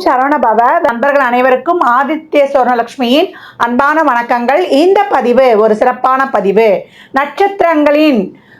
ஓம் சரவணபவ நண்பர்கள் அனைவருக்கும் ஆதித்ய சுவர்ணலட்சுமியின் அன்பான வணக்கங்கள். இந்த பதிவு ஒரு சிறப்பான பதிவு. நட்சத்திரங்களின்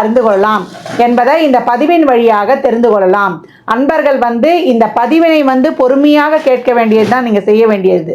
அறிந்து கொள்ளலாம் என்பதை இந்த பதிவின் வழியாக தெரிந்து கொள்ளலாம். அன்பர்கள் வந்து இந்த பதிவினை வந்து பொறுமையாக கேட்க வேண்டியது தான் நீங்கள் செய்ய வேண்டியது.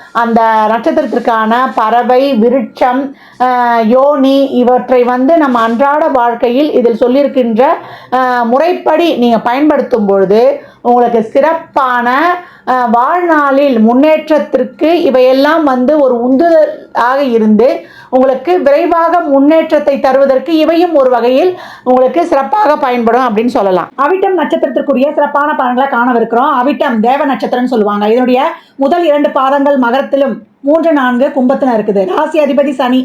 அந்த நட்சத்திரத்திற்கான பறவை விருட்சம் யோனி இவற்றை வந்து நம்ம அன்றாட வாழ்க்கையில் இதில் சொல்லியிருக்கின்ற முறைப்படி நீங்கள் பயன்படுத்தும் பொழுது உங்களுக்கு சிறப்பான வாழ்நாளில் முன்னேற்றத்திற்கு இவையெல்லாம் வந்து ஒரு உந்துதலாக இருந்து உங்களுக்கு விரைவாக முன்னேற்றத்தை தருவதற்கு இவையும் ஒரு வகையில் உங்களுக்கு சிறப்பாக பயன்படும் அப்படின்னு சொல்லலாம். அவிட்டம் நட்சத்திரத்திற்குரிய சிறப்பான பலன்களை காணவிருக்கிறோம். அவிட்டம் தேவ நட்சத்திரம்னு சொல்லுவாங்க. இதனுடைய முதல் இரண்டு பாதங்கள் மகரத்திலும் மூன்று நான்கு கும்பத்தில் இருக்குது. ராசி அதிபதி சனி.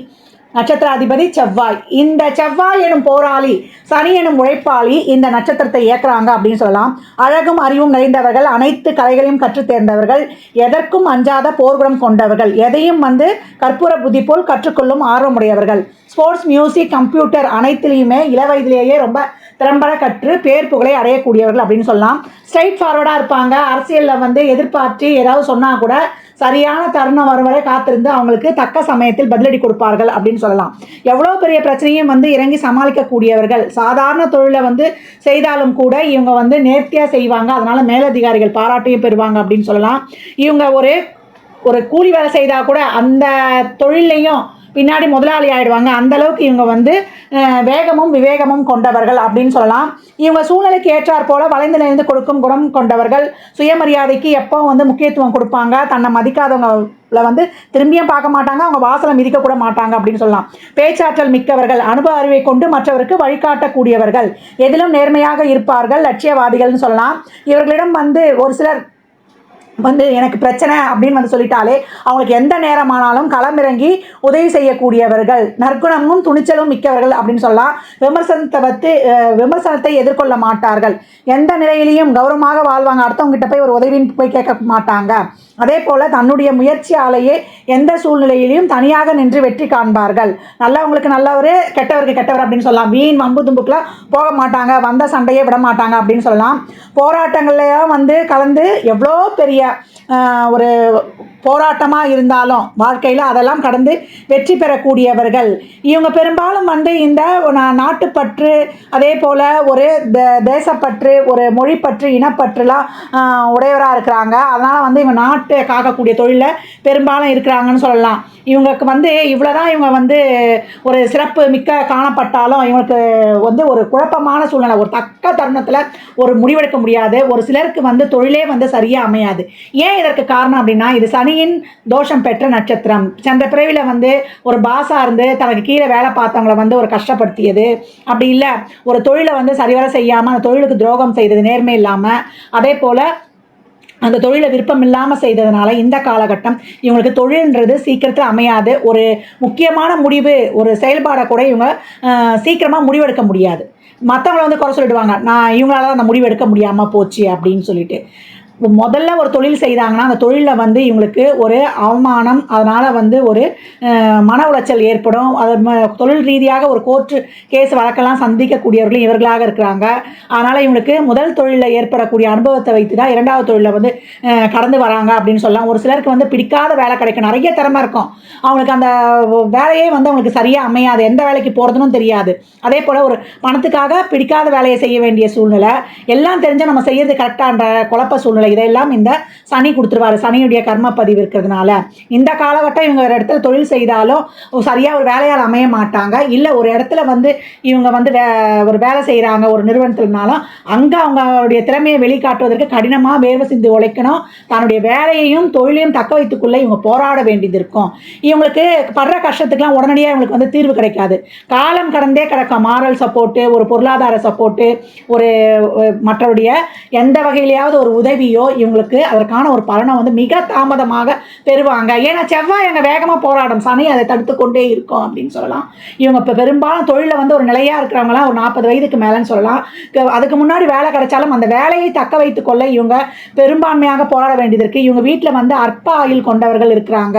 நட்சத்திர அதிபதி செவ்வாய். இந்த செவ்வாய் எனும் போராளி சனி எனும் உழைப்பாளி இந்த நட்சத்திரத்தை இயக்குறாங்க அப்படின்னு சொல்லலாம். அழகும் அறிவும் நிறைந்தவர்கள் அனைத்து கலைகளையும் கற்றுத் தேர்ந்தவர்கள் எதற்கும் அஞ்சாத போர்க்குணம் கொண்டவர்கள் எதையும் வந்து கற்பூர புத்தி போல் கற்றுக்கொள்ளும் ஆர்வமுடையவர்கள். ஸ்போர்ட்ஸ் மியூசிக் கம்ப்யூட்டர் அனைத்திலையுமே இளவயதிலேயே ரொம்ப திறம்பட கற்று பேர் புகழை அடையக்கூடியவர்கள் அப்படின்னு சொல்லலாம். ஸ்ட்ரைட் ஃபார்வர்டாக இருப்பாங்க. அரசியலில் வந்து எதிர்பார்த்து ஏதாவது சொன்னால் கூட சரியான தருணம் வரும் வரை காத்திருந்து அவங்களுக்கு தக்க சமயத்தில் பதிலடி கொடுப்பார்கள் அப்படின்னு சொல்லலாம். எவ்வளோ பெரிய பிரச்சனையும் வந்து இறங்கி சமாளிக்கக்கூடியவர்கள் சாதாரண தொழிலை வந்து செய்தாலும் கூட இவங்க வந்து நேர்த்தியாக செய்வாங்க அதனால் மேலதிகாரிகள் பாராட்டையும் பெறுவாங்க அப்படின்னு சொல்லலாம். இவங்க ஒரு ஒரு கூலி வேலை செய்தால் கூட அந்த தொழிலையும் பின்னாடி முதலாளி ஆயிடுவாங்க. அந்தளவுக்கு இவங்க வந்து வேகமும் விவேகமும் கொண்டவர்கள் அப்படின்னு சொல்லலாம். இவங்க சூழ்நிலைக்கு ஏற்றாற் போல வளைந்து நிறைந்து கொடுக்கும் குணம் கொண்டவர்கள். சுயமரியாதைக்கு எப்போ வந்து முக்கியத்துவம் கொடுப்பாங்க. தன்னை மதிக்காதவங்கள வந்து திரும்பியும் பார்க்க மாட்டாங்க. அவங்க வாசலை மிதிக்க கூட மாட்டாங்க அப்படின்னு சொல்லலாம். பேச்சாற்றல் மிக்கவர்கள் அனுபவ அறிவை கொண்டு மற்றவருக்கு வழிகாட்டக்கூடியவர்கள். எதிலும் நேர்மையாக இருப்பார்கள் லட்சியவாதிகள்னு சொல்லலாம். இவர்களிடம் வந்து ஒரு சிலர் வந்து எனக்கு பிரச்சனை அப்படின்னு வந்து சொல்லிட்டாலே அவங்களுக்கு எந்த நேரமானாலும் களமிறங்கி உதவி செய்யக்கூடியவர்கள் நற்குணமும் துணிச்சலும் மிக்கவர்கள் அப்படின்னு சொல்லலாம். விமர்சனத்தை பற்றி விமர்சனத்தை எதிர்கொள்ள மாட்டார்கள். எந்த நிலையிலையும் கௌரவமாக வாழ்வாங்க. அடுத்தவங்ககிட்ட போய் ஒரு உதவின்னு போய் கேட்க மாட்டாங்க. அதே போல் தன்னுடைய முயற்சியாலேயே எந்த சூழ்நிலையிலையும் தனியாக நின்று வெற்றி காண்பார்கள். நல்லவங்களுக்கு நல்லவர் கெட்டவருக்கு கெட்டவர் அப்படின்னு சொல்லலாம். வீண் வம்பு தும்புக்குலாம் போக மாட்டாங்க. வந்த சண்டையே விட மாட்டாங்க அப்படின்னு சொல்லலாம். போராட்டங்கள்லாம் வந்து கலந்து எவ்வளோ பெரிய ஒரு போராட்டமாக இருந்தாலும் வாழ்க்கையில் அதெல்லாம் கடந்து வெற்றி பெறக்கூடியவர்கள். இவங்க பெரும்பாலும் வந்து இந்த நா- நாட்டுப்பற்று அதே போல் ஒரு தேசப்பற்று ஒரு மொழிப்பற்று இனப்பற்றுலாம் உடையவராக இருக்கிறாங்க. அதனால் வந்து இவங்க நாட் காக்கக்கூடிய தொழிலில் பெரும்பாலும் இருக்கிறாங்கன்னு சொல்லலாம். இவங்களுக்கு வந்து இவ்வளோதான் இவங்க வந்து ஒரு சிறப்பு மிக்க காணப்பட்டாலும் இவங்களுக்கு வந்து ஒரு குழப்பமான சூழ்நிலை. ஒரு தக்க தருணத்தில் ஒரு முடிவெடுக்க முடியாது. ஒரு சிலருக்கு வந்து தொழிலே வந்து சரியாக அமையாது. ஏன் இதற்கு காரணம் அப்படின்னா இது சனியின் தோஷம் பெற்ற நட்சத்திரம். சென்ற பிறவியில் வந்து ஒரு பாஸாக இருந்து தனக்கு கீழே வேலை பார்த்தவங்கள வந்து ஒரு கஷ்டப்படுத்தியது. அப்படி இல்லை. ஒரு தொழிலை வந்து சரிவர செய்யாமல் அந்த தொழிலுக்கு துரோகம் செய்தது நேர்மை இல்லாமல் அதே போல் அந்த தொழிலை விருப்பம் இல்லாமல் செய்ததுனால இந்த காலகட்டம் இவங்களுக்கு தொழில்ன்றது சீக்கிரத்தில் அமையாது. ஒரு முக்கியமான முடிவு ஒரு செயல்பாடை கூட இவங்க சீக்கிரமாக முடிவெடுக்க முடியாது. மற்றவங்கள வந்து குறை சொல்லிடுவாங்க. நான் இவங்களால அந்த முடிவு எடுக்க முடியாமல் போச்சு அப்படின்னு சொல்லிட்டு. முதல்ல ஒரு தொழில் செய்தாங்கன்னா அந்த தொழிலில் வந்து இவங்களுக்கு ஒரு அவமானம் அதனால் வந்து ஒரு மன உளைச்சல் ஏற்படும். அது ம- தொழில் ரீதியாக ஒரு கோர்ட்டு கேஸ் வழக்கெல்லாம் சந்திக்கக்கூடியவர்களும் இவர்களாக இருக்கிறாங்க. அதனால் இவங்களுக்கு முதல் தொழிலில் ஏற்படக்கூடிய அனுபவத்தை வைத்து தான் இரண்டாவது தொழிலில் வந்து கடந்து வராங்க அப்படின்னு சொல்லலாம். ஒரு சிலருக்கு வந்து பிடிக்காத வேலை கிடைக்கும். நிறைய திறமை இருக்கும். அவங்களுக்கு அந்த வேலையே வந்து அவங்களுக்கு சரியாக அமையாது. எந்த வேலைக்கு போகிறதுனும் தெரியாது. அதே போல் ஒரு பணத்துக்காக பிடிக்காத வேலையை செய்ய வேண்டிய சூழ்நிலை. எல்லாம் தெரிஞ்சால் நம்ம செய்யறது கரெக்டான்ற குழப்ப சூழ்நிலை இதெல்லாம் இந்த சனி கொடுத்துருவாரு. சனியுடைய கர்ம பதிவு இருக்கிறதுனால. இந்த காலகட்டம் இவங்க ஒரு இடத்துல தொழில் செய்தாலும் சரியாக ஒரு வேலையால் அமைய மாட்டாங்க. இல்லை ஒரு இடத்துல வந்து இவங்க வந்து வே ஒரு வேலை செய்கிறாங்க ஒரு நிறுவனத்தில்னாலும் அங்கே அவங்களுடைய திறமையை வெளிக்காட்டுவதற்கு கடினமாக வேர்வை சிந்து உழைக்கணும். தன்னுடைய வேலையையும் தொழிலையும் தக்க வைத்துக்குள்ளே இவங்க போராட வேண்டியது இருக்கும். இவங்களுக்கு படுற கஷ்டத்துக்குலாம் உடனடியாக இவங்களுக்கு வந்து தீர்வு கிடைக்காது. காலம் கடந்தே கிடக்கும். மாரல் சப்போர்ட்டு ஒரு பொருளாதார சப்போர்ட்டு ஒரு ஒரு மற்றவருடைய எந்த வகையிலையாவது ஒரு உதவியோ இவங்களுக்கு அதற்கான ஒரு பலனை வந்து மிக தாமதமாக பெறுவாங்க. ஏன்னா செவ்வாய் அங்கே வேகமாக போராடும். சனி அதை தடுத்து கொண்டே இருக்கும் அப்படின்னு சொல்லலாம். இவங்க இப்போ பெரும்பாலும் தொழிலில் வந்து ஒரு நிலையாக இருக்கிறவங்களாம் ஒரு நாற்பது வயதுக்கு மேலேன்னு சொல்லலாம். அதுக்கு முன்னாடி வேலை கிடைச்சாலும் அந்த வேலையை தக்க வைத்து கொள்ள இவங்க பெரும்பான்மையாக போராட வேண்டியது இருக்குது இவங்க வீட்டில் வந்து அற்ப ஆயுள் கொண்டவர்கள் இருக்கிறாங்க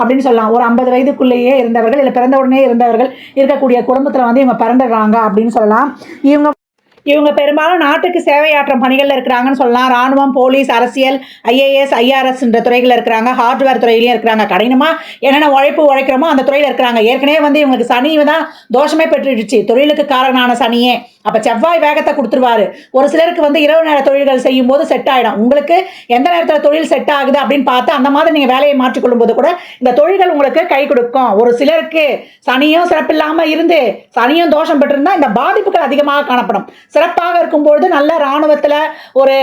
அப்படின்னு சொல்லலாம். ஒரு ஐம்பது வயதுக்குள்ளேயே இருந்தவர்கள் இல்லை பிறந்த உடனே இருந்தவர்கள் இருக்கக்கூடிய குடும்பத்தில் வந்து இவங்க பிறந்துடுறாங்க அப்படின்னு சொல்லலாம். இவங்க இவங்க பெரும்பாலும் நாட்டுக்கு சேவையாற்றும் பணிகளில் இருக்கிறாங்கன்னு சொல்லலாம். ராணுவம் போலீஸ் அரசியல் ஐஏஎஸ் ஐஆர்எஸ்ன்ற துறைகளில் இருக்கிறாங்க. ஹார்ட்வேர் துறையிலையும் இருக்கிறாங்க. கடினமாக என்னென்ன உழைப்பு உழைக்கிறோமோ அந்த துறையில் இருக்கிறாங்க. ஏற்கனவே வந்து இவங்களுக்கு சனி தான் தோஷமே பெற்றுடுச்சு. தொழிலுக்கு காரணமான சனியே. அப்போ செவ்வாய் வேகத்தை கொடுத்துருவாரு. ஒரு சிலருக்கு வந்து இரவு நேர தொழில்கள் செய்யும் போது செட் ஆகிடும் உங்களுக்கு எந்த நேரத்தில் தொழில் செட் ஆகுது அப்படின்னு பார்த்து அந்த மாதிரி நீங்கள் வேலையை மாற்றிக்கொள்ளும் போது கூட இந்த தொழில்கள் உங்களுக்கு கை கொடுக்கும். ஒரு சிலருக்கு சனியும் சிறப்பில்லாமல் இருந்து சனியும் தோஷம் பெற்றிருந்தா இந்த பாதிப்புகள் அதிகமாக காணப்படும். சிறப்பாக இருக்கும்பொழுது நல்ல இராணுவத்தில் ஒரு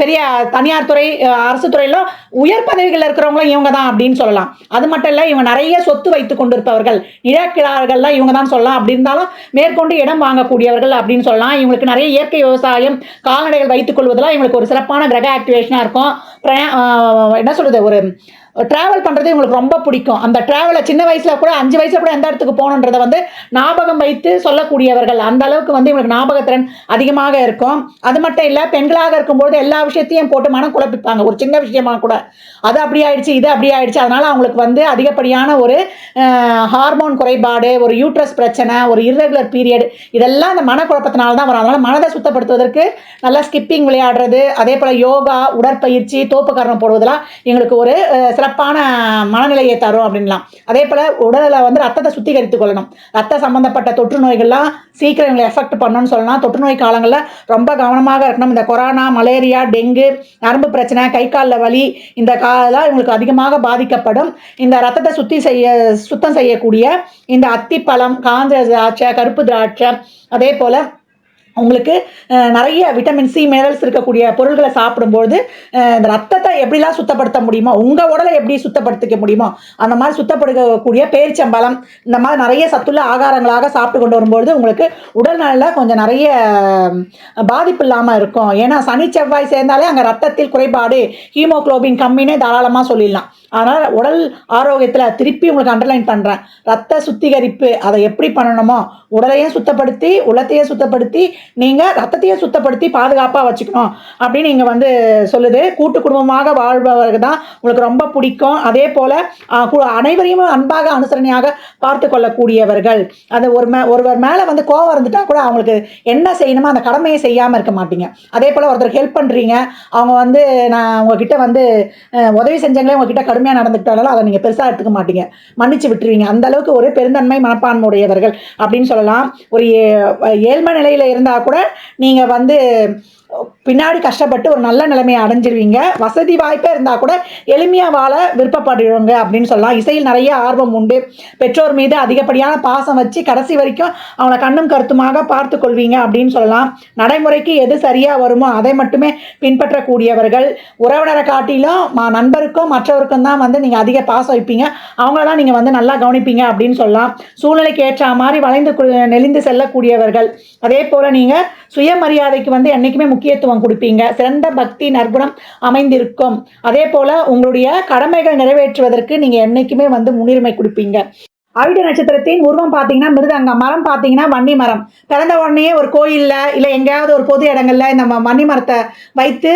பெரிய தனியார் துறை அரசு துறையில் உயர் பதவிகளில் இருக்கிறவங்களும் இவங்க தான் அப்படின்னு சொல்லலாம். அது மட்டும் இல்லை இவங்க நிறைய சொத்து வைத்து கொண்டிருப்பவர்கள் இழக்கிறார்கள்லாம் இவங்க தான் சொல்லலாம். அப்படி இருந்தாலும் மேற்கொண்டு இடம் வாங்கக்கூடியவர்கள் அப்படின்னு சொல்லலாம். இவங்களுக்கு நிறைய இயற்கை விவசாயம் கால்நடைகள் வைத்துக் கொள்வதெல்லாம் இவங்களுக்கு ஒரு சிறப்பான கிரக ஆக்டிவேஷனாக இருக்கும். என்ன சொல்கிறது ஒரு ட்ராவல் பண்ணுறது இவங்களுக்கு ரொம்ப பிடிக்கும். அந்த ட்ராவலை சின்ன வயசில் கூட அஞ்சு வயசில் கூட எந்த இடத்துக்கு போகணுன்றதை வந்து ஞாபகம் வைத்து சொல்லக்கூடியவர்கள். அந்த அளவுக்கு வந்து இவங்களுக்கு ஞாபகத்திறன் அதிகமாக இருக்கும். அது மட்டும் இல்லை பெண்களாக இருக்கும்போது எல்லா விஷயத்தையும் போட்டு மனம் குழப்பிப்பாங்க. ஒரு சின்ன விஷயமா கூட. அது அப்படி ஆயிடுச்சு இது அப்படி ஆயிடுச்சு. அதனால் அவங்களுக்கு வந்து அதிகப்படியான ஒரு ஹார்மோன் குறைபாடு ஒரு யூட்ரஸ் பிரச்சனை ஒரு இர்ரெகுலர் பீரியட் இதெல்லாம் அந்த மனக்குழப்பத்தினால தான் வரும். அதனால் மனதை சுத்தப்படுத்துவதற்கு நல்லா ஸ்கிப்பிங் விளையாடுறது அதே போல் யோகா உடற்பயிற்சி தோப்புக்கரணம் போடுவதெல்லாம் எங்களுக்கு ஒரு சிறப்பான மனநிலையை தரும் அப்படின்லாம். அதே போல் உடலில் வந்து ரத்தத்தை சுத்திகரித்து கொள்ளணும். ரத்த சம்மந்தப்பட்ட தொற்று நோய்கள்லாம் சீக்கிரம் எங்களை எஃபெக்ட் பண்ணணும்னு சொல்லலாம். தொற்று நோய் காலங்களில் ரொம்ப கவனமாக இருக்கணும். இந்த கொரோனா மலேரியா டெங்கு நரம்பு பிரச்சனை கை காலில் வலி இந்த காலெல்லாம் இவங்களுக்கு அதிகமாக பாதிக்கப்படும். இந்த ரத்தத்தை சுத்தி செய்ய சுத்தம் செய்யக்கூடிய இந்த அத்திப்பழம் காஞ்ச திராட்சை கருப்பு திராட்சை அதே போல் உங்களுக்கு நிறைய விட்டமின் சி மினரல்ஸ் இருக்கக்கூடிய பொருள்களை சாப்பிடும்போது இந்த ரத்த எப்படிலாம் சுத்தப்படுத்த முடியுமோ உங்கள் உடலை எப்படி சுத்தப்படுத்திக்க முடியுமோ அந்த மாதிரி சுத்தப்படுத்தக்கூடிய பேரிச்சம்பழம் இந்த மாதிரி நிறைய சத்துள்ள ஆகாரங்களாக சாப்பிட்டு கொண்டு வரும்பொழுது உங்களுக்கு உடல் நலில் கொஞ்சம் நிறைய பாதிப்பு இல்லாமல் இருக்கும். ஏன்னா சனி செவ்வாய் சேர்ந்தாலே அங்கே ரத்தத்தில் குறைபாடு ஹீமோகுளோபின் கம்மினே தாராளமாக சொல்லிடலாம். அதனால் உடல் ஆரோக்கியத்தில் திருப்பி உங்களுக்கு அண்டர்லைன் பண்ணுறேன் ரத்த சுத்திகரிப்பு அதை எப்படி பண்ணணுமோ உடலையும் சுத்தப்படுத்தி உலத்தையும் சுத்தப்படுத்தி நீங்கள் ரத்தத்தையும் சுத்தப்படுத்தி பாதுகாப்பாக வச்சுக்கணும். அப்படின்னு இங்கே வந்து சொல்லுது. கூட்டு குடும்பமாக வாழ்பவர்கள் தான் உங்களுக்கு ரொம்ப பிடிக்கும். அதே போல் அனைவரையும் அன்பாக அனுசரணையாக பார்த்து கொள்ளக்கூடியவர்கள். அந்த ஒரு மே ஒருவர் மேலே வந்து கோவம் இருந்துட்டால் கூட அவங்களுக்கு என்ன செய்யணுமோ அந்த கடமையை செய்யாமல் இருக்க மாட்டீங்க. அதே போல் ஒருத்தர் ஹெல்ப் பண்ணுறீங்க அவங்க வந்து நான் உங்ககிட்ட வந்து உதவி செஞ்சவங்களே உங்ககிட்ட கடுமையாக நடந்துக்கிட்டாலும் அதை நீங்கள் பெருசாக எடுத்துக்க மாட்டீங்க. மன்னிச்சு விட்டுருவீங்க. அந்த அளவுக்கு ஒரு பெருந்தன்மை மனப்பான்மையுடையவர்கள் அப்படின்னு சொல்லலாம். ஒரு ஏழ்மை நிலையில் இருந்தால் கூட நீங்கள் வந்து பின்னாடி கஷ்டப்பட்டு ஒரு நல்ல நிலைமையை அடைஞ்சிருவீங்க. வசதி வாய்ப்பே இருந்தால் கூட எளிமையாக வாழ விருப்பப்படுவீங்க அப்படின்னு சொல்லலாம். இசையில் நிறைய ஆர்வம் உண்டு. பெற்றோர் மீது அதிகப்படியான பாசம் வச்சு கடைசி வரைக்கும் அவங்கள கண்ணும் கருத்துமாக பார்த்து கொள்வீங்க அப்படின்னு சொல்லலாம். நடைமுறைக்கு எது சரியாக வருமோ அதை மட்டுமே பின்பற்றக்கூடியவர்கள். உறவினரை காட்டிலும் நண்பருக்கும் மற்றவருக்கும் தான் வந்து நீங்கள் அதிக பாசம் வைப்பீங்க. அவங்களெல்லாம் நீங்கள் வந்து நல்லா கவனிப்பீங்க அப்படின்னு சொல்லலாம். சூழ்நிலைக்கு ஏற்ற மாதிரி வளைந்து நெளிந்து செல்லக்கூடியவர்கள். அதே போல் நீங்கள் சுயமரியாதைக்கு வந்து என்றைக்குமே முக்கியத்துவம் கொடுப்பீங்க. சிறந்த பக்தி நற்குணம் அமைந்திருக்கும். அதே போல் உங்களுடைய கடமைகள் நிறைவேற்றுவதற்கு நீங்கள் என்றைக்குமே வந்து முன்னுரிமை கொடுப்பீங்க. ஆயுட நட்சத்திரத்தின் உருவம் பார்த்தீங்கன்னா மிருதங்கம் மரம் பார்த்தீங்கன்னா வன்னி மரம். பிறந்த உடனே ஒரு கோயிலில் இல்லை எங்கேயாவது ஒரு பொது இடங்கள்ல இந்த ம- வன்னி மரத்தை வைத்து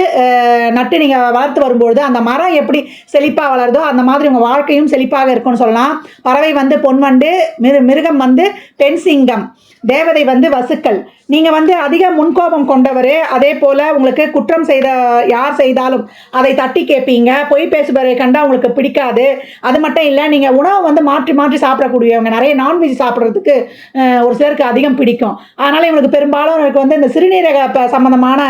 நட்டு நீங்கள் வளர்த்து வரும்பொழுது அந்த மரம் எப்படி செழிப்பாக வளருதோ அந்த மாதிரி உங்கள் வாழ்க்கையும் செழிப்பாக இருக்கும்னு சொல்லலாம். பறவை வந்து பொன்வண்டு மிரு மிருகம் வந்து பெண் சிங்கம். தேவதை வந்து வசுக்கள். நீங்கள் வந்து அதிக முன்கோபம் கொண்டவர் அதே போல் உங்களுக்கு குற்றம் செய்த யார் செய்தாலும் அதை தட்டி கேட்பீங்க பொய் பேசுபவரை கண்டா உங்களுக்கு பிடிக்காது. அது மட்டும் இல்லை நீங்கள் உணவை வந்து மாற்றி மாற்றி சாப்பிடக்கூடியவங்க நிறைய நான்வெஜ் சாப்பிட்றதுக்கு ஒரு சிலருக்கு அதிகம் பிடிக்கும். அதனால் இவங்களுக்கு பெரும்பாலும் இவங்களுக்கு வந்து இந்த சிறுநீரக சம்மந்தமான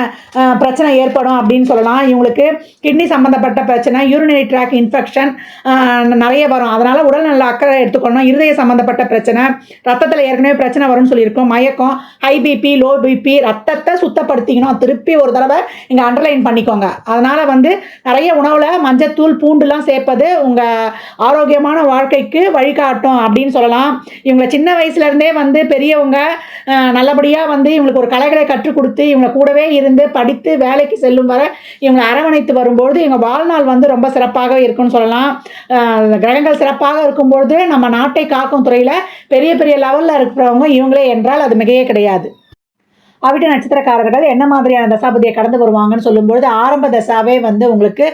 பிரச்சனை ஏற்படும் அப்படின்னு சொல்லலாம். இவங்களுக்கு கிட்னி சம்மந்தப்பட்ட பிரச்சனை யூரினரி ட்ராக் இன்ஃபெக்ஷன் நிறைய வரும். அதனால் உடல் நல்ல அக்கறை எடுத்துக்கணும். இருதய சம்மந்தப்பட்ட பிரச்சனை ரத்தத்தில் ஏற்கனவே பிரச்சனை வரும்னு சொல்லியிருக்கோம். மயக்கம் ஹை பிபி லோ பிபி ரத்தத்தை சுத்தப்படுத்திக்கணும். திருப்பி ஒரு தடவை இங்கே அண்டர்லைன் பண்ணிக்கோங்க. அதனால் வந்து நிறைய உணவில் மஞ்சத்தூள் பூண்டுலாம் சேர்ப்பது உங்கள் ஆரோக்கியமான வாழ்க்கைக்கு வழிகாட்டும் அப்படின்னு சொல்லலாம். இவங்களை சின்ன வயசுலேருந்தே வந்து பெரியவங்க நல்லபடியாக வந்து இவங்களுக்கு ஒரு கலைகளை கற்றுக் கொடுத்து இவங்க கூடவே இருந்து படித்து வேலைக்கு செல்லும் வரை இவங்களை அரவணைத்து வரும்பொழுது இவங்க வாழ்நாள் வந்து ரொம்ப சிறப்பாக இருக்கும்னு சொல்லலாம். கிரகங்கள் சிறப்பாக இருக்கும்பொழுது நம்ம நாட்டை காக்கும் துறையில் பெரிய பெரிய லெவலில் இருக்கிறவங்க இவங்களே என்றால் அது மிகையே கிடையாது. அவிட்ட நட்சத்திரக்காரர்கள் என்ன மாதிரியான தசாபதியை கடந்து வருவாங்கன்னு சொல்லும்பொழுது ஆரம்ப தசாவே வந்து உங்களுக்கு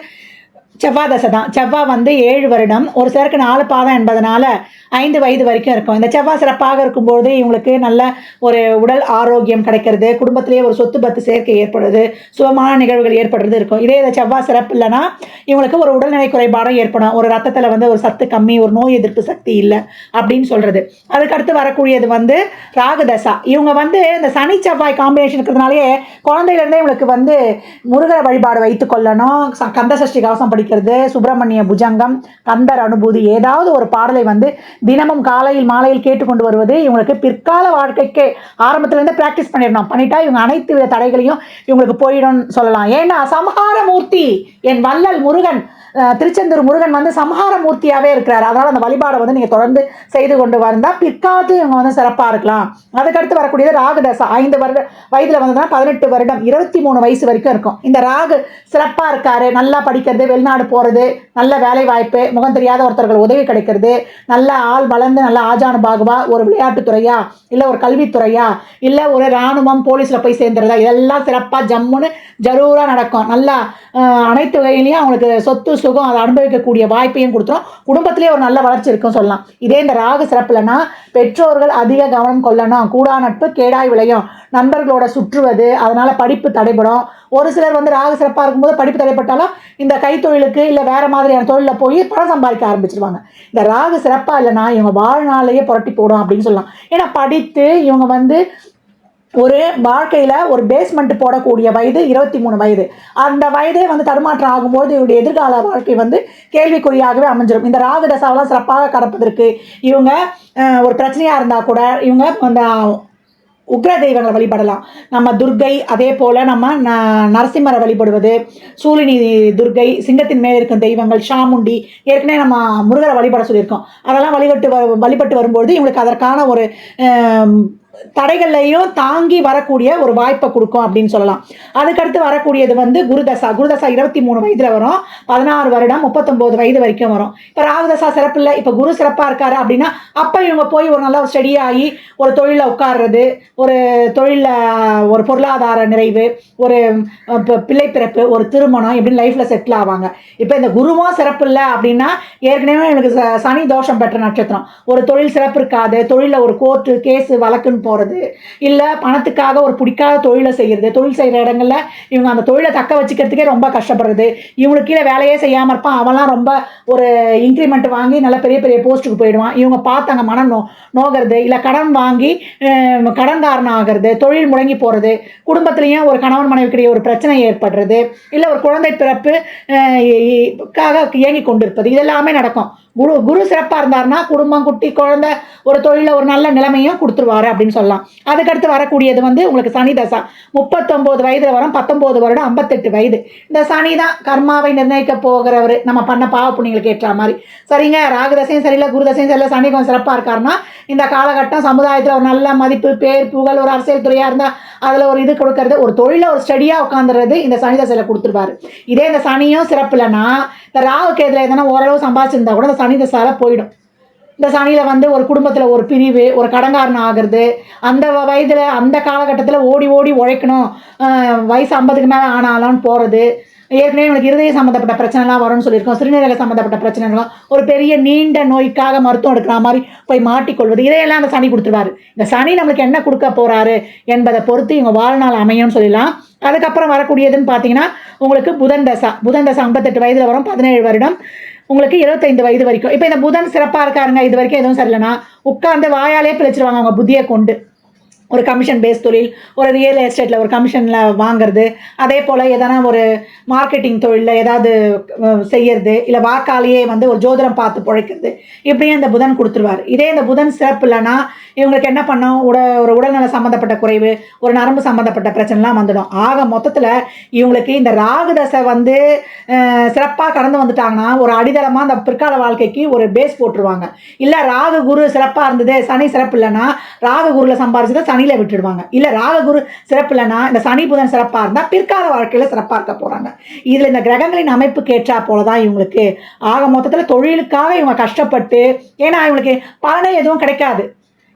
செவ்வாய் தசை தான் செவ்வாய் வந்து ஏழு வருடம். ஒரு சிலருக்கு நாலு பாதம் என்பதனால ஐந்து வயது வரைக்கும் இருக்கும். இந்த செவ்வாய் சிறப்பாக இருக்கும்போது இவங்களுக்கு நல்ல ஒரு உடல் ஆரோக்கியம் கிடைக்கிறது. குடும்பத்திலேயே ஒரு சொத்து பத்து சேர்க்கை ஏற்படுது. சுகமான நிகழ்வுகள் ஏற்படுறது இருக்கும். இதே இந்த செவ்வாய் சிறப்பு இல்லைன்னா இவங்களுக்கு ஒரு உடல்நிலை குறைபாடும் ஏற்படும். ஒரு ரத்தத்தில் வந்து ஒரு சத்து கம்மி ஒரு நோய் எதிர்ப்பு சக்தி இல்லை அப்படின்னு சொல்கிறது அதுக்கடுத்து வரக்கூடியது வந்து ராகுதசா இவங்க வந்து இந்த சனி செவ்வாய் காம்பினேஷன் இருக்கிறதுனாலே குழந்தையிலேருந்தே இவங்களுக்கு வந்து முருகர் வழிபாடு வைத்து கொள்ளணும். ச- கந்த சஷ்டி கவசம் படிக்கிறது சுப்பிரமணிய புஜங்கம் கந்தர் அனுபூதி ஏதாவது ஒரு பாடலை வந்து தினமும் காலையில் மாலையில் கேட்டுக்கொண்டு வருவது இவங்களுக்கு பிற்கால வாழ்க்கைக்கு ஆரம்பத்துலேருந்து ப்ராக்டிஸ் பண்ணிடணும். பண்ணிட்டா இவங்க அனைத்து வித தடைகளையும் இவங்களுக்கு போயிடும்னு சொல்லலாம். ஏன்னா சம்ஹாரமூர்த்தி என் வள்ளல் முருகன் திருச்செந்தூர் முருகன் வந்து சம்ஹார மூர்த்தியாகவே இருக்கிறார். அதனால் அந்த வழிபாடை வந்து நீங்கள் தொடர்ந்து செய்து கொண்டு வந்தால் பிற்காலத்து இவங்க வந்து சிறப்பாக இருக்கலாம். அதுக்கடுத்து வரக்கூடியது ராகு தசை ஐந்து வருட வயதில் வந்ததுன்னா பதினெட்டு வருடம் இருபத்தி மூணு வயசு வரைக்கும் இருக்கும். இந்த ராகு சிறப்பாக இருக்காரு நல்லா படிக்கிறது வெளிநாடு வெளிநாடு போகிறது நல்ல வேலை வாய்ப்பு முகம் தெரியாத ஒருத்தர்கள் உதவி கிடைக்கிறது நல்ல ஆள் வளர்ந்து நல்ல ஆஜானு பாகுவா ஒரு விளையாட்டுத்துறையா இல்லை ஒரு கல்வித்துறையா இல்லை ஒரு இராணுவம் போலீஸில் போய் சேர்ந்துருதா இதெல்லாம் சிறப்பாக ஜம்முன்னு ஜரூராக நடக்கும். நல்லா அனைத்து வகையிலையும் அவங்களுக்கு சொத்து சுகம் அதை அனுபவிக்கக்கூடிய வாய்ப்பையும் கொடுத்துரும். குடும்பத்திலேயே ஒரு நல்ல வளர்ச்சி இருக்குன்னு சொல்லலாம். இதே இந்த ராகு சிறப்புலனா பெற்றோர்கள் அதிக கவனம் கொள்ளணும். கூடா நட்பு கேடாய் விளையும். நண்பர்களோட சுற்றுவது அதனால் படிப்பு தடைபடும். ஒரு சிலர் வந்து ராகு சிறப்பாக இருக்கும்போது படிப்பு தடைப்பட்டாலும் இந்த கைத்தொழிலுக்கு இல்லை வேறு மாதிரியான தொழிலில் போய் பணம் சம்பாதிக்க ஆரம்பிச்சிருவாங்க. இந்த ராகு சிறப்பாக இல்லைன்னா இவங்க வாழ்நாளையே புரட்டி போடும் அப்படின்னு சொல்லலாம். ஏன்னா படித்து இவங்க வந்து ஒரு வாழ்க்கையில் ஒரு பேஸ்மெண்ட் போடக்கூடிய வயது இருபத்தி மூணு வயது. அந்த வயதே வந்து தடுமாற்றம் ஆகும்போது இவருடைய எதிர்கால வாழ்க்கை வந்து கேள்விக்குறியாகவே அமைஞ்சிடும் இந்த ராகு தசாவெல்லாம் சிறப்பாக கடப்பதற்கு இவங்க ஒரு பிரச்சனையாக இருந்தால் கூட இவங்க அந்த உக்ர தெய்வங்களை வழிபடலாம். நம்ம துர்க்கை அதே போல் நம்ம ந- நரசிம்மரை வழிபடுவது சூலினி துர்க்கை சிங்கத்தின் மேல் இருக்கும் தெய்வங்கள் ஷாமுண்டி ஏற்கனவே நம்ம முருகரை வழிபட சொல்லியிருக்கோம். அதெல்லாம் வழிபட்டு வ வழிபட்டு வரும்பொழுது இவங்களுக்கு அதற்கான ஒரு தடைகள்லையும் தாங்கி வரக்கூடிய ஒரு வாய்ப்பை கொடுக்கும் அப்படின்னு சொல்லலாம். அதுக்கடுத்து வரக்கூடியது வந்து குருதசா. குருதசா இருபத்தி மூணு வயதில் வரும். பதினாறு வருடம் முப்பத்தொம்போது வயது வரைக்கும் வரும். இப்போ ராகுதசா சிறப்பு இல்லை. இப்போ குரு சிறப்பாக இருக்காரு அப்படின்னா அப்போ இவங்க போய் ஒரு நல்ல ஒரு ஸ்டடியாகி ஒரு தொழிலில் உட்கார்றது ஒரு தொழிலில் ஒரு பொருளாதார நிறைவு ஒரு பிள்ளை பிறப்பு ஒரு திருமணம் இப்படின்னு லைஃப்பில் செட்டில் ஆவாங்க. இப்போ இந்த குருவும் சிறப்பு இல்லை அப்படின்னா ஏற்கனவே எனக்கு ச- சனி தோஷம் பெற்ற நட்சத்திரம். ஒரு தொழில் சிறப்பு இருக்காது. தொழிலில் ஒரு கோர்ட்டு கேஸு வழக்குன்னு போகிறது இல்லை பணத்துக்காக ஒரு பிடிக்காத தொழிலை செய்கிறது தொழில் செய்கிற இடங்களில் இவங்க அந்த தொழிலை தக்க வச்சுக்கிறதுக்கே ரொம்ப கஷ்டப்படுறது. இவங்களுக்கு கீழே வேலையே செய்யாமல் இருப்பான். அவன்லாம் ரொம்ப ஒரு இன்க்ரிமெண்ட் வாங்கி நல்ல பெரிய பெரிய போஸ்ட்டுக்கு போயிடுவான். இவங்க பார்த்தாங்க மனம் நோ நோகிறது. இல்லை கடன் வாங்கி அஹ், கடன்காரன் ஆகிறது. தொழில் முடங்கி போகிறது குடும்பத்துலேயும் ஒரு கணவன் மனைவிக்கிடையே ஒரு பிரச்சனை ஏற்படுறது. இல்லை ஒரு குழந்தை பிறப்பு இயங்கி கொண்டிருப்பது. இதெல்லாமே நடக்கும். குரு குரு சிறப்பாக இருந்தாருன்னா குடும்பம் குட்டி குழந்தை ஒரு தொழிலில் ஒரு நல்ல நிலைமையும் கொடுத்துருவாரு அப்படின்னு சொல்லலாம். அதுக்கடுத்து வரக்கூடியது வந்து உங்களுக்கு சனி தசா. முப்பத்தொம்போது வயதில் வரும் பத்தொம்போது வருடம் ஐம்பத்தெட்டு வயது. இந்த சனி தான் கர்மாவை நிர்ணயிக்க போகிறவர். நம்ம பண்ண பாவ புண்ணியங்களுக்கு ஏற்ற மாதிரி. சரிங்க ராகு தசையும் சரியில்லை குரு தசையும் சரியில்லை சனி கொஞ்சம் சிறப்பாக இருக்காருன்னா இந்த காலகட்டம் சமுதாயத்தில் ஒரு நல்ல மதிப்பு பேர் புகழ் ஒரு அரசியல் துறையாக இருந்தால் அதில் ஒரு இது கொடுக்கறது ஒரு தொழிலில் ஒரு ஸ்டடியாக உட்காந்துறது இந்த சனி தசையில் கொடுத்துருவாரு. இதே இந்த சனியும் சிறப்பு இல்லைன்னா இந்த ராகு எதில் எதனா ஓரளவு சம்பாதிச்சிருந்தா கூட இந்த சனி தசால போயிடும். இந்த சனியில் வந்து ஒரு குடும்பத்தில் ஒரு பிரிவு ஒரு கடங்காரன் ஆகிறது அந்த வயதில் அந்த காலகட்டத்தில் ஓடி ஓடி உழைக்கணும். வயசு ஐம்பதுக்கு மேலே ஆனாலும் போகிறது ஏற்கனவே உங்களுக்கு இருதய சம்மந்தப்பட்ட பிரச்சனைலாம் வரும்னு சொல்லியிருக்கோம். சிறுநீரக சம்மந்தப்பட்ட பிரச்சனைலாம் ஒரு பெரிய நீண்ட நோய்க்காக மருத்துவம் எடுக்கிற மாதிரி போய் மாட்டிக்கொள்வது. இதையெல்லாம் அந்த சனி கொடுத்துருவாரு. இந்த சனி நம்மளுக்கு என்ன கொடுக்க போகிறாரு என்பதை பொறுத்து இவங்க வாழ்நாள் அமையும்னு சொல்லலாம் அதுக்கப்புறம் வரக்கூடியதுன்னு பார்த்தீங்கன்னா உங்களுக்கு புதன் தசா புதன் தசை ஐம்பத்தெட்டு வயதில் வரும் பதினேழு வருடம். உங்களுக்கு இருபத்தைந்து வயது வரைக்கும். இப்போ இந்த புதன் சிறப்பாக இருக்காருங்க இது வரைக்கும் எதுவும் சரியில்லைனா உட்காந்து வாயாலே பிழைச்சிருவாங்க அவங்க புத்தியை கொண்டு. ஒரு கமிஷன் பேஸ் தொழில் ஒரு ரியல் எஸ்டேட்டில் ஒரு கமிஷனில் வாங்குறது அதே போல் எதனா ஒரு மார்க்கெட்டிங் தொழிலில் ஏதாவது செய்யறது இல்லை வாக்காலேயே வந்து ஒரு ஜோதிடம் பார்த்து பிழைக்கிறது இப்படியே இந்த புதன் கொடுத்துருவார். இதே இந்த புதன் சிறப்பு இல்லைன்னா இவங்களுக்கு என்ன பண்ணோம்? உட ஒரு உடல்நல சம்மந்தப்பட்ட குறைவு ஒரு நரம்பு சம்மந்தப்பட்ட பிரச்சனைலாம் வந்துடும். ஆக மொத்தத்தில் இவங்களுக்கு இந்த ராகு தசை வந்து சிறப்பாக கடந்து வந்துட்டாங்கன்னா ஒரு அடித்தளமாக அந்த பிற்கால வாழ்க்கைக்கு ஒரு பேஸ் போட்டுருவாங்க. இல்லை ராகு குரு சிறப்பாக இருந்தது சனி சிறப்பு இல்லைன்னா ராகு குருவில் சம்பாரிச்சதை சனியில் விட்டுடுவாங்க. இல்லை ராகு குரு சிறப்பு இல்லைன்னா இந்த சனி புதன் சிறப்பாக இருந்தால் பிற்கால வாழ்க்கையில் சிறப்பாக இருக்க போகிறாங்க இதில் இந்த கிரகங்களின் அமைப்பு ஏற்றா போல தான் இவங்களுக்கு. ஆக மொத்தத்தில் தொழிலுக்காக இவங்க கஷ்டப்பட்டு ஏன்னா இவங்களுக்கு பலனே எதுவும் கிடைக்காது.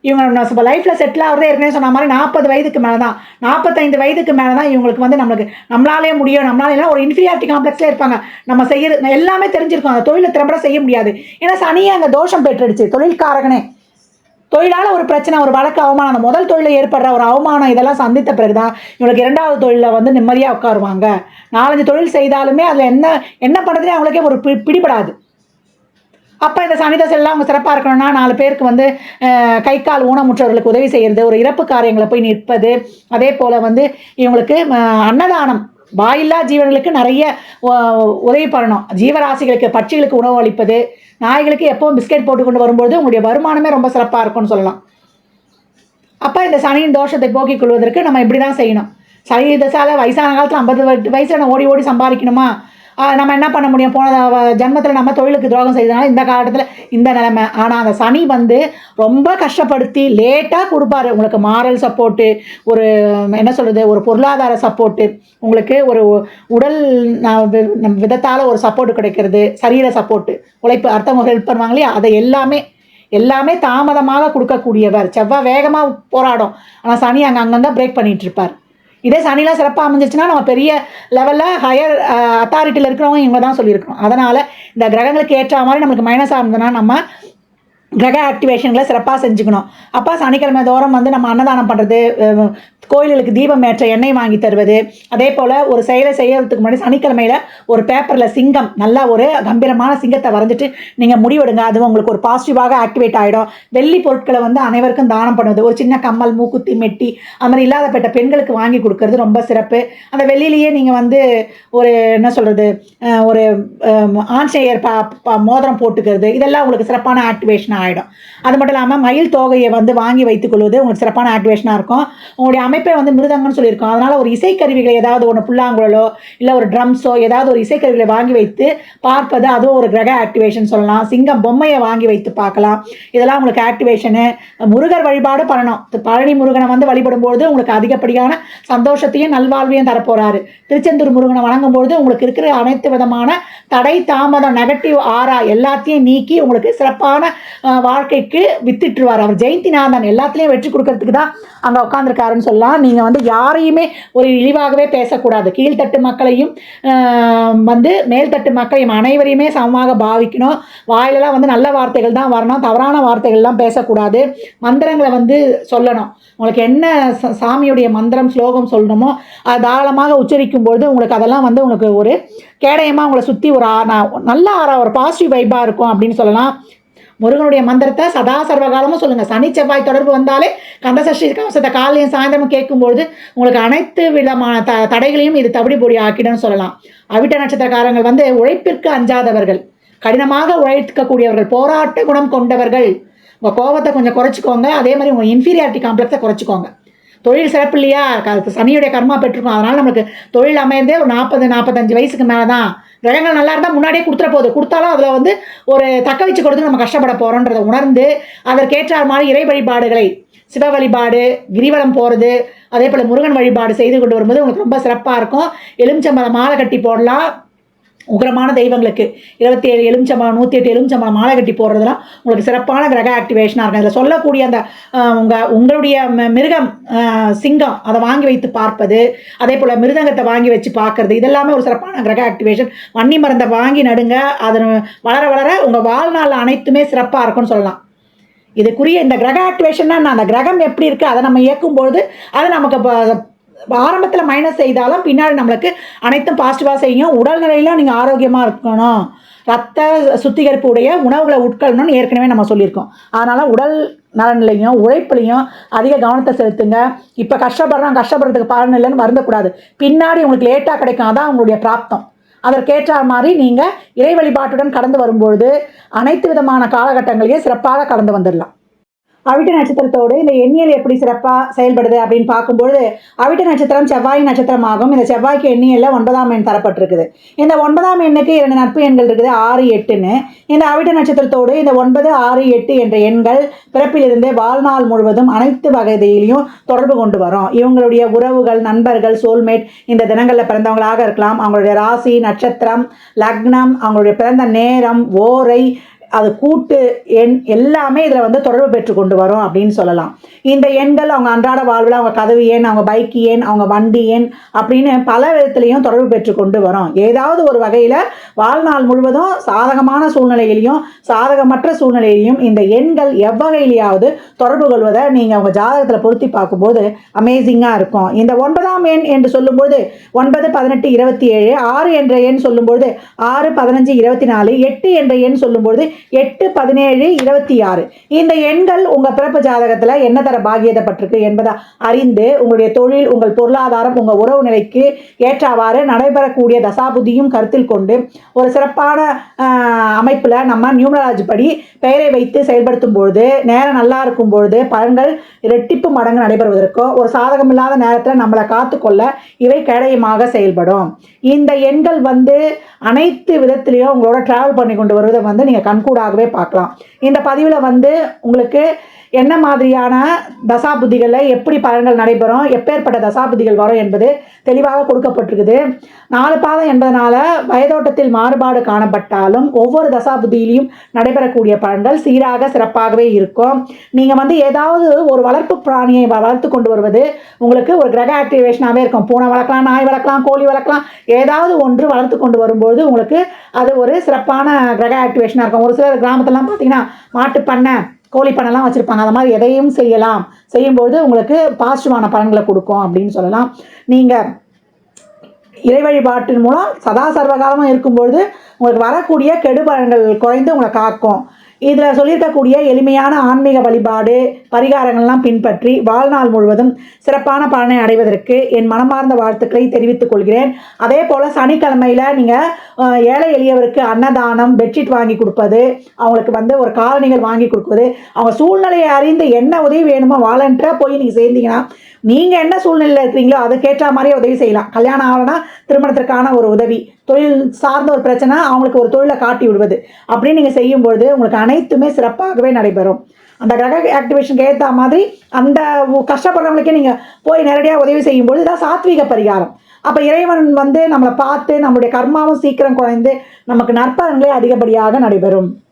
இவங்க இப்போ லைஃப்பில் செட்டில் ஆகிறதே ஏற்கனவே சொன்ன மாதிரி நாற்பது வயதுக்கு மேலே தான் நாற்பத்தைந்து வயதுக்கு மேலே தான் இவங்களுக்கு வந்து நம்மளுக்கு நம்மளாலே முடியும். நம்மளால ஒரு இன்ஃபீரியாரிட்டி காம்ப்ளெக்ஸில் இருப்பாங்க. நம்ம செய்யறது எல்லாமே தெரிஞ்சிருக்கோம். அந்த தொழிலை திறம்பட செய்ய முடியாது. ஏன்னா சனியே அங்கே தோஷம் பெற்றுடுச்சு. தொழில்காரகனே. தொழிலால் ஒரு பிரச்சனை ஒரு வழக்கு அவமானம். அந்த முதல் தொழிலில் ஏற்படுற ஒரு அவமானம் இதெல்லாம் சந்தித்த பிறகு தான் இவங்களுக்கு இரண்டாவது தொழிலில் வந்து நிம்மதியாக உட்காருவாங்க. நாலஞ்சு தொழில் செய்தாலுமே அதில் என்ன என்ன பண்ணுறதுனே அவங்களுக்கே ஒரு பி- பிடிபடாது. அப்போ இந்த சனிதசை எல்லாம் அவங்க சிறப்பாக இருக்கணும்னா நாலு பேருக்கு வந்து கை கால் ஊனமுற்றவர்களுக்கு உதவி செய்கிறது ஒரு இறப்பு காரியங்களை போய் நிற்பது. அதே போல் வந்து இவங்களுக்கு அன்னதானம். வாயில்லா ஜீவன்களுக்கு நிறைய உதவி பண்ணணும். ஜீவராசிகளுக்கு பட்சிகளுக்கு உணவு அளிப்பது. நாய்களுக்கு எப்பவும் பிஸ்கெட் போட்டு கொண்டு வரும்போது உங்களுடைய வருமானமே ரொம்ப சிறப்பாக இருக்கும்னு சொல்லலாம். அப்போ இந்த சனியின் தோஷத்தை போக்கிக் கொள்வதற்கு நம்ம இப்படி தான் செய்யணும். சனி தசால வயசான காலத்தில் ஐம்பது வயசான ஓடி ஓடி சம்பாதிக்கணுமா? நம்ம என்ன பண்ண முடியும்? போன ஜென்மத்தில் நம்ம தொழிலுக்கு துரோகம் செய்தனால இந்த காலத்தில் இந்த நிலைமை. ஆனால் அந்த சனி வந்து ரொம்ப கஷ்டப்படுத்தி லேட்டாக கொடுப்பாரு. உங்களுக்கு மாரல் சப்போர்ட்டு ஒரு என்ன சொல்கிறது ஒரு பொருளாதார சப்போர்ட்டு உங்களுக்கு ஒரு உடல் விதத்தால் ஒரு சப்போர்ட் கிடைக்கிறது சரீர சப்போர்ட்டு உழைப்பு அடுத்தவங்க ஹெல்ப் பண்ணுவாங்க இல்லையா? அதை எல்லாமே எல்லாமே தாமதமாக கொடுக்கக்கூடியவர். செவ்வாய் வேகமாக போராடும். ஆனால் சனி அங்கே அங்கங்கே பிரேக் பண்ணிகிட்ருப்பார் இருப்பார். இதே சனிலாம் சிறப்பாக அமைஞ்சிச்சுன்னா நம்ம பெரிய லெவலில் ஹையர் அத்தாரிட்டியில் இருக்கிறவங்க இவங்க தான் சொல்லியிருக்கணும். அதனால் இந்த கிரகங்களுக்கு ஏற்ற மாதிரி நம்மளுக்கு மைனஸாக இருந்ததுன்னா நம்ம கிரக ஆக்டிவேஷன்களை சிறப்பாக செஞ்சுக்கணும். அப்போ சனிக்கிழமை தோறும் வந்து நம்ம அன்னதானம் பண்ணுறது கோயில்களுக்கு தீபம் ஏற்ற எண்ணெய் வாங்கி தருவது. அதே போல் ஒரு செயலை செய்யறதுக்கு முன்னாடி சனிக்கிழமையில் ஒரு பேப்பரில் சிங்கம் நல்லா ஒரு கம்பீரமான சிங்கத்தை வரைஞ்சிட்டு நீங்கள் முடிவெடுங்க. அது உங்களுக்கு ஒரு பாசிட்டிவாக ஆக்டிவேட் ஆகிடும் வெள்ளி பொருட்களை வந்து அனைவருக்கும் தானம் பண்ணுவது. ஒரு சின்ன கம்மல் மூக்குத்தி மெட்டி அது மாதிரி இல்லாதப்பட்ட பெண்களுக்கு வாங்கி கொடுக்கறது ரொம்ப சிறப்பு. அந்த வெள்ளிலேயே நீங்கள் வந்து ஒரு என்ன சொல்கிறது ஒரு அஹ், ஆஞ்சநேயர் பா பா- மோதிரம் போட்டுக்கிறது. இதெல்லாம் உங்களுக்கு சிறப்பான ஆக்டிவேஷன் ஆகிடும் அது மட்டும் இல்லாமல் மயில் தோகையை வந்து வாங்கி வைத்துக்கொள்வது உங்களுக்கு சிறப்பான ஆக்டிவேஷனாக இருக்கும். உங்களுடைய அமைப்பை வந்து மிருதங்கம்னு சொல்லியிருக்கோம். அதனால் ஒரு இசைக்கருவிகளை ஏதாவது ஒன்று புல்லாங்குழலோ இல்லை ஒரு ட்ரம்ஸோ ஏதாவது ஒரு இசைக்கருவிகளை வாங்கி வைத்து பார்ப்பது அதுவும் ஒரு கிரக ஆக்டிவேஷன் சொல்லலாம். சிங்கம் பொம்மையை வாங்கி வைத்து பார்க்கலாம். இதெல்லாம் உங்களுக்கு ஆக்டிவேஷனு முருகர் வழிபாடு பண்ணணும். பழனி முருகனை வந்து வழிபடும்பொழுது உங்களுக்கு அதிகப்படியான சந்தோஷத்தையும் நல்வாழ்வையும் தரப்போகிறாரு திருச்செந்தூர் முருகனை வணங்கும்போது உங்களுக்கு இருக்கிற அனைத்து விதமான தடை தாமதம் நெகட்டிவ் ஆறா எல்லாத்தையும் நீக்கி உங்களுக்கு சிறப்பான வாழ்க்கைக்கு வித்திட்டுருவார். அவர் ஜெயந்திநாதன் எல்லாத்துலேயும் வெற்றி கொடுக்கறதுக்கு தான் அங்கே உட்காந்துருக்காருன்னு சொல்லலாம். நீங்கள் வந்து யாரையுமே ஒரு இழிவாகவே பேசக்கூடாது. கீழ்த்தட்டு மக்களையும் வந்து மேல்தட்டு மக்களையும் அனைவரையுமே சமமாக பாவிக்கணும். வாயிலெல்லாம் வந்து நல்ல வார்த்தைகள் தான் வரணும். தவறான வார்த்தைகள்லாம் பேசக்கூடாது. மந்திரங்களை வந்து சொல்லணும். உங்களுக்கு என்ன சாமியுடைய மந்திரம் ஸ்லோகம் சொல்லணுமோ அது தாராளமாக உச்சரிக்கும் பொழுது உங்களுக்கு அதெல்லாம் வந்து உங்களுக்கு ஒரு கேடயமாக உங்களை சுற்றி ஒரு ஆ- நல்ல ஆறா ஒரு பாசிட்டிவ் வைப்பாக இருக்கும் அப்படின்னு சொல்லலாம். முருகனுடைய மந்திரத்தை சதா சர்வகாலமும் சொல்லுங்கள் சனி செவ்வாய் தொடர்பு வந்தாலே கந்தசஷ்டி கவசத்தை காலையும் சாயந்தரமும் கேட்கும்பொழுது உங்களுக்கு அனைத்து விதமான த தடைகளையும் இது தவிடி பொடி ஆக்கிடும்னு சொல்லலாம். அவிட்ட நட்சத்திரக்காரங்கள் வந்து உழைப்பிற்கு அஞ்சாதவர்கள். கடினமாக உழைக்கக்கூடியவர்கள் போராட்ட குணம் கொண்டவர்கள். உங்கள் கோபத்தை கொஞ்சம் குறைச்சிக்கோங்க. அதே மாதிரி உங்கள் இன்ஃபீரியாரிட்டி காம்ப்ளெக்ஸை குறைச்சிக்கோங்க. தொழில் சிறப்பு இல்லையா? க- சனியுடைய கர்மா பெற்றிருக்கோம். அதனால் நமக்கு தொழில் அமைந்தே ஒரு நாற்பது நாற்பத்தஞ்சு வயசுக்கு மேலே தான் கிரகங்கள் நல்லா இருந்தால் முன்னாடியே கொடுத்துட போகுது. கொடுத்தாலும் அதில் வந்து ஒரு தக்க வச்சு கொடுத்து நம்ம கஷ்டப்பட போகிறோன்றதை உணர்ந்து அதற்கேற்ற மாதிரி இறை வழிபாடுகளை சிவ வழிபாடு கிரிவலம் போகிறது அதே போல் முருகன் வழிபாடு செய்து கொண்டு வரும்போது உங்களுக்கு ரொம்ப சிறப்பாக இருக்கும். எலுமிச்சம்பழம் மாலை கட்டி போடலாம். உகரமான தெய்வங்களுக்கு. இருபத்தி ஏழு எலுமிச்சம்பழம் நூற்றி எட்டு எலுமிச்சம்பழம் மாலை கட்டி போடுறதுலாம் உங்களுக்கு சிறப்பான கிரக ஆக்டிவேஷனாக இருக்கும். இதில் சொல்லக்கூடிய அந்த உங்கள் உங்களுடைய மிருகம் சிங்கம் அதை வாங்கி வைத்து பார்ப்பது அதே போல் மிருதங்கத்தை வாங்கி வச்சு பார்க்கறது இதெல்லாமே ஒரு சிறப்பான கிரக ஆக்டிவேஷன் வன்னி மருந்தை வாங்கி நடுங்க அது வளர வளர உங்கள் வாழ்நாள் அனைத்துமே சிறப்பாக இருக்கும்னு சொல்லலாம். இதுக்குரிய இந்த கிரக ஆக்டிவேஷன்னா நான் அந்த கிரகம் எப்படி இருக்குது அதை நம்ம இயக்கும்பொழுது அது நமக்கு ஆரம்பத்தில் மைனஸ் செய்தாலும் பின்னாடி நம்மளுக்கு அனைத்தும் பாசிட்டிவாக செய்யும். உடல்நிலையெல்லாம் நீங்கள் ஆரோக்கியமாக இருக்கணும். ரத்த சுத்திகரிப்பு உடைய உணவுகளை உட்கொள்ளணும்னு ஏற்கனவே நம்ம சொல்லியிருக்கோம். அதனால் உடல் நலன்லையும் உழைப்புலையும் அதிக கவனத்தை செலுத்துங்க. இப்போ கஷ்டப்படுறோம் கஷ்டப்படுறதுக்கு பலன் இல்லைன்னு வருந்தக்கூடாது. பின்னாடி உங்களுக்கு லேட்டாக கிடைக்கும். அதான் உங்களுடைய பிராப்தம். அதற்கேற்ற மாதிரி நீங்கள் இறை வழிபாட்டுடன் கடந்து வரும்பொழுது அனைத்து விதமான காலகட்டங்களையும் சிறப்பாக கடந்து வந்துடலாம். அவிட்ட நட்சத்திரத்தோடு இந்த எண்ணியல் எப்படி சிறப்பாக செயல்படுது அப்படின்னு பார்க்கும்பொழுது அவிட்ட நட்சத்திரம் செவ்வாய் நட்சத்திரமாகும். இந்த செவ்வாய்க்கு எண்ணியலில் ஒன்பதாம் எண் தரப்பட்டிருக்குது. இந்த ஒன்பதாம் எண்ணுக்கு இரண்டு நட்பு எண்கள் இருக்குது ஆறு எட்டுன்னு. இந்த அவிட்ட நட்சத்திரத்தோடு இந்த ஒன்பது ஆறு எட்டு என்ற எண்கள் பிறப்பிலிருந்து வாழ்நாள் முழுவதும் அனைத்து வகையிலையும் தொடர்பு கொண்டு வரும். இவங்களுடைய உறவுகள் நண்பர்கள் சோல்மேட் இந்த தினங்களில் பிறந்தவங்களாக இருக்கலாம். அவங்களுடைய ராசி நட்சத்திரம் லக்னம் அவங்களுடைய பிறந்த நேரம் ஓரை அது கூட்டு எண் எல்லாமே இதில் வந்து தொடர்பு பெற்று கொண்டு வரும் அப்படின்னு சொல்லலாம். இந்த எண்கள் அவங்க அன்றாட வாழ்வில் அவங்க கதவு எண் அவங்க பைக் எண் அவங்க வண்டி எண் அப்படின்னு பல விதத்துலேயும் தொடர்பு பெற்று கொண்டு வரும். ஏதாவது ஒரு வகையில் வாழ்நாள் முழுவதும் சாதகமான சூழ்நிலையிலையும் சாதகமற்ற சூழ்நிலையிலையும் இந்த எண்கள் எவ்வகையிலையாவது தொடர்பு கொள்வதை நீங்கள் அவங்க ஜாதகத்தில் பொருத்தி பார்க்கும்போது அமேசிங்காக இருக்கும். இந்த ஒன்பதாம் எண் என்று சொல்லும்போது ஒன்பது பதினெட்டு இருபத்தி ஏழு ஆறு என்ற எண் சொல்லும்போது ஆறு பதினஞ்சு இருபத்தி நாலு எட்டு என்ற எண் சொல்லும்போது எட்டு பதினேழு இருபத்தி ஆறு. இந்த எண்கள் உங்கள் பிறப்பு ஜாதகத்தில் என்ன தர பாகியதப்பட்டிருக்கு என்பதை அறிந்து உங்களுடைய தொழில் உங்கள் பொருளாதாரம் உங்கள் உறவு நிலைக்கு ஏற்றவாறு நடைபெறக்கூடிய தசாபுதியும் கருத்தில் கொண்டு ஒரு சிறப்பான அமைப்பில் நம்ம நியூமராலஜி படி பெயரை வைத்து செயல்படுத்தும் பொழுது நேரம் நல்லா இருக்கும் பொழுது பலன்கள் இரட்டிப்பு மடங்கு நடைபெறுவதற்கும் ஒரு சாதகம் இல்லாத நேரத்தில் நம்மளை காத்துக்கொள்ள இவை கேடயமாக செயல்படும். இந்த எண்கள் வந்து அனைத்து விதத்திலையும் உங்களோட ட்ராவல் பண்ணி கொண்டு வருவதை வந்து நீங்கள் கூடாகவே பார்க்கலாம். இந்த பதிவில் வந்து உங்களுக்கு என்ன மாதிரியான தசாபுத்திகளில் எப்படி பலன்கள் நடைபெறும் எப்பேற்பட்ட தசாபுத்திகள் வரும் என்பது தெளிவாக கொடுக்கப்பட்டிருக்குது. நாலு பாதம் என்பதனால வயதோட்டத்தில் மாறுபாடு காணப்பட்டாலும் ஒவ்வொரு தசாபுத்தியிலையும் நடைபெறக்கூடிய பலன்கள் சீராக சிறப்பாகவே இருக்கும். நீங்கள் வந்து ஏதாவது ஒரு வளர்ப்பு பிராணியை வ- வளர்த்து கொண்டு வருவது உங்களுக்கு ஒரு கிரக ஆக்டிவேஷனாகவே இருக்கும். பூனை வளர்க்கலாம் நாய் வளர்க்கலாம் கோழி வளர்க்கலாம் ஏதாவது ஒன்று வளர்த்து கொண்டு வரும்போது உங்களுக்கு அது ஒரு சிறப்பான கிரக ஆக்டிவேஷனாக இருக்கும். ஒரு சிலர் கிராமத்திலாம் பார்த்தீங்கன்னா மாட்டு பண்ணை கோழி வச்சுருப்பாங்க. அந்த மாதிரி எதையும் செய்யலாம். செய்யும்போது உங்களுக்கு பாசிட்டிவான பலன்களை கொடுக்கும் அப்படின்னு சொல்லலாம். நீங்கள் இறை வழிபாட்டின் மூலம் சதா சர்வகாலமாக இருக்கும்பொழுது உங்களுக்கு வரக்கூடிய கெடுபலன்கள் குறைந்து உங்களை காக்கும். இதில் சொல்லியிருக்கக்கூடிய எளிமையான ஆன்மீக வழிபாடு பரிகாரங்கள்லாம் பின்பற்றி வாழ்நாள் முழுவதும் சிறப்பான பலனை அடைவதற்கு என் மனமார்ந்த வாழ்த்துக்களை தெரிவித்துக் கொள்கிறேன். அதே போல் சனிக்கிழமையில் நீங்கள் ஏழை எளியவருக்கு அன்னதானம் பெட்ஷீட் வாங்கி கொடுப்பது அவங்களுக்கு வந்து ஒரு காலணிகள் வாங்கி கொடுப்பது அவங்க சூழ்நிலையை அறிந்து என்ன உதவி வேணுமோ வாலண்டராக போய் நீங்கள் சேர்ந்தீங்கன்னா நீங்கள் என்ன சூழ்நிலையில் இருக்கிறீங்களோ அதுக்கேற்ற மாதிரியே உதவி செய்யலாம். கல்யாணம் ஆகலைன்னா திருமணத்திற்கான ஒரு உதவி. தொழில் சார்ந்த ஒரு பிரச்சனை அவங்களுக்கு ஒரு தொழிலை காட்டி விடுவது. அப்படின்னு நீங்கள் செய்யும்பொழுது உங்களுக்கு அனைத்துமே சிறப்பாகவே நடைபெறும். அந்த கிரக ஆக்டிவேஷனுக்கு ஏற்ற மாதிரி அந்த கஷ்டப்படுறவங்களுக்கே நீங்கள் போய் நேரடியாக உதவி செய்யும்பொழுது இதான் சாத்விக பரிகாரம். அப்போ இறைவன் வந்து நம்மளை பார்த்து நம்மளுடைய கர்மாவும் சீக்கிரம் குறைந்து நமக்கு நற்பலன்களே அதிகப்படியாக நடைபெறும்.